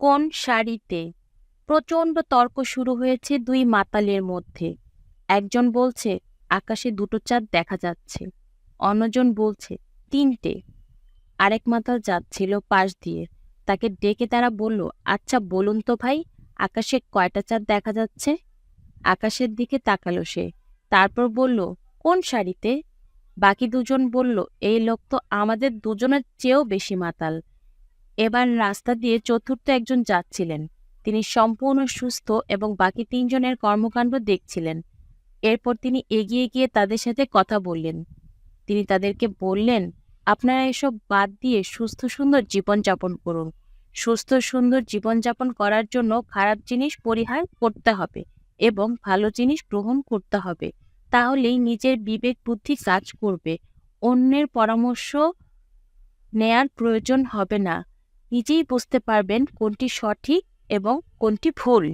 কোন শাড়িতে প্রচণ্ড তর্ক শুরু হয়েছে দুই মাতালের মধ্যে। একজন বলছে, আকাশে দুটো চাঁদ দেখা যাচ্ছে। অন্যজন বলছে, তিনটে। আরেক মাতাল যাচ্ছিল পাশ দিয়ে। তাকে ডেকে তারা বলল আচ্ছা বলুন তো ভাই, আকাশে কয়টা চাঁদ দেখা যাচ্ছে? আকাশের দিকে তাকালো সে। তারপর বলল, কোন শাড়িতে বাকি দুজন বলল, এই লোক তো আমাদের দুজনের চেয়েও বেশি মাতাল। এবার রাস্তা দিয়ে চতুর্থ একজন যাচ্ছিলেন। তিনি সম্পূর্ণ সুস্থ এবং বাকি তিনজনের কর্মকাণ্ড দেখছিলেন। এরপর তিনি এগিয়ে গিয়ে তাদের সাথে কথা বললেন। তিনি তাদেরকে বললেন, আপনারা এসব বাদ দিয়ে সুস্থ সুন্দর জীবনযাপন করুন। সুস্থ সুন্দর জীবনযাপন করার জন্য খারাপ জিনিস পরিহার করতে হবে এবং ভালো জিনিস গ্রহণ করতে হবে। তাহলেই নিজের বিবেক বুদ্ধি কাজ করবে। অন্যের পরামর্শ নেয়ার প্রয়োজন হবে না। নিজেই বুঝতে পারবেন কোনটি সঠিক এবং কোনটি ভুল।